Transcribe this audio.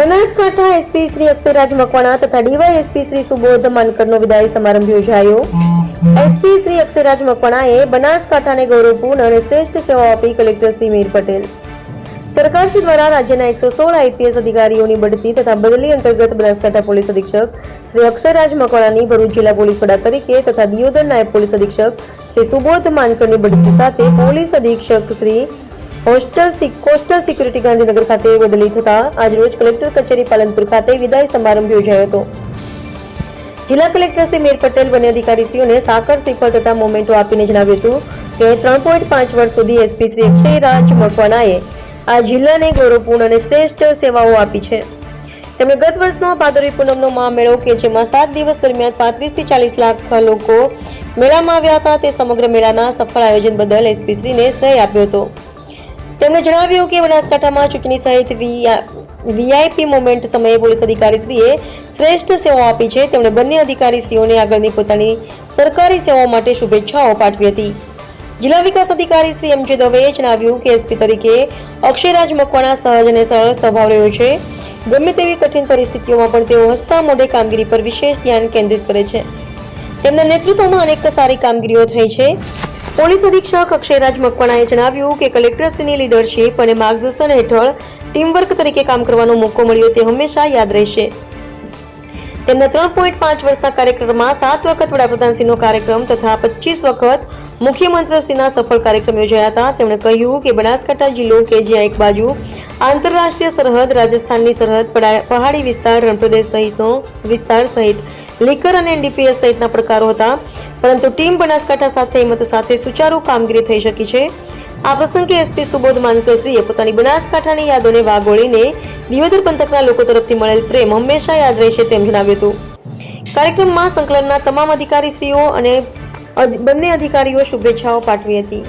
SP Shri Akshayraj Makwana તથા DY SP Shri Subodh માનકરનો વિદાય સમારંભ યોજાયો. એસપી શ્રી અક્ષયરાજ મકવાણાએ બનાસકાંઠાને ગૌરવપૂર્ણ અને શ્રેષ્ઠ સેવા આપી કલેક્ટર શ્રી મીર પટેલ. સરકારશ્રી દ્વારા રાજ્યના એકસો સોળ આઈપીએસ અધિકારીઓની બઢતી તથા બદલી અંતર્ગત બનાસકાંઠા પોલીસ અધિક્ષક શ્રી અક્ષરરાજ મકવાણાની ભરૂચ જિલ્લા પોલીસ વડા તરીકે તથા દિયોદર નાયબ પોલીસ અધિક્ષક શ્રી સુબોધ માનકરની બઢતી સાથે પોલીસ અધિક્ષક શ્રી હોસ્ટેલ કોસ્ટલ સિક્યુરિટી ગાંધીનગર ખાતે બદલી થતા આજરોજ કલેક્ટર કચેરી પાલનપુર ખાતે વિદાય સમારંભ યોજાયો હતો. જિલ્લા કલેક્ટર શ્રી મીર પટેલ બંને અધિકારીશ્રીઓને સાકર શ્રીફળ તથા મોમેન્ટો આપીને જણાવ્યું હતું કે ત્રણ પોઈન્ટ પાંચ વર્ષ સુધી એસપી શ્રી અક્ષયરાજ મકવાણાએ આ જિલ્લાને ગૌરવપૂર્ણ અને શ્રેષ્ઠ સેવાઓ આપી છે. તેમણે ગત વર્ષનો ભાદરવી પૂનમનો મહામેળો કે જેમાં સાત દિવસ દરમિયાન પાંત્રીસથી ચાલીસ લાખ લોકો મેળામાં આવ્યા હતા તે સમગ્ર મેળાના સફળ આયોજન બદલ એસપી શ્રીને શ્રેય આપ્યો હતો. તેમણે જણાવ્યું કે બનાસકાંઠામાં ચૂંટણી સહિત વીઆઈપી મુમેન્ટ સમયે પોલીસ અધિકારીશ્રીએ શ્રેષ્ઠ સેવાઓ આપી છે. તેમણે બંને અધિકારીશ્રીઓને આગળની પોતાની સરકારી સેવાઓ માટે શુભેચ્છાઓ પાઠવી હતી. જિલ્લા વિકાસ અધિકારી શ્રી એમ જે દવેએ જણાવ્યું કે એસપી તરીકે અક્ષયરાજ મકવાણા સહજ અને સરળ સ્વભાવ રહ્યો છે. ગમે તેવી કઠિન પરિસ્થિતિઓમાં પણ તેઓ હસતા મોઢે કામગીરી પર વિશેષ ધ્યાન કેન્દ્રિત કરે છે. તેમના નેતૃત્વમાં અનેક સારી કામગીરીઓ થઈ છે. પોલીસ અધિક્ષક અક્ષયરાજ મકવાણાએ જણાવ્યું કે કલેક્ટરશ્રીની લીડરશીપ અને માર્ગદર્શન હેઠળ ટીમવર્ક તરીકે કામ કરવાનો મોકો મળ્યો તે હંમેશા યાદ રહેશે. તેમના ત્રણ પોઈન્ટ પાંચ વર્ષના કાર્યક્રમમાં સાત વખત વડાપ્રધાનશ્રીનો કાર્યક્રમ તથા પચીસ વખત મુખ્યમંત્રીશ્રીના સફળ કાર્યક્રમ યોજાયા હતા. તેમણે કહ્યું કે બનાસકાંઠા જિલ્લો કે જ્યાં એક બાજુ આંતરરાષ્ટ્રીય સરહદ, રાજસ્થાનની સરહદ પહાડી વિસ્તાર, રણપ્રદેશ સહિતનો વિસ્તાર સહિત લીકર અને એનડીપીએસ સહિતના પ્રકારો હતા. પરંતુ ટીમ બનાસકાંઠા સાથે હિંમત સાથે સુચારુ કામગીરી થઈ શકી છે. આ પ્રસંગે એસપી સુબોધ માનકરશ્રીએ પોતાની બનાસકાંઠાની યાદોને વાગોળીને દિયોદર પંથકના લોકો તરફથી મળેલ પ્રેમ હંમેશા યાદ રહેશે તેમ જણાવ્યું હતું. કાર્યક્રમમાં સંકલનના તમામ અધિકારીશ્રીઓ અને બંને અધિકારીઓ શુભેચ્છાઓ પાઠવી હતી.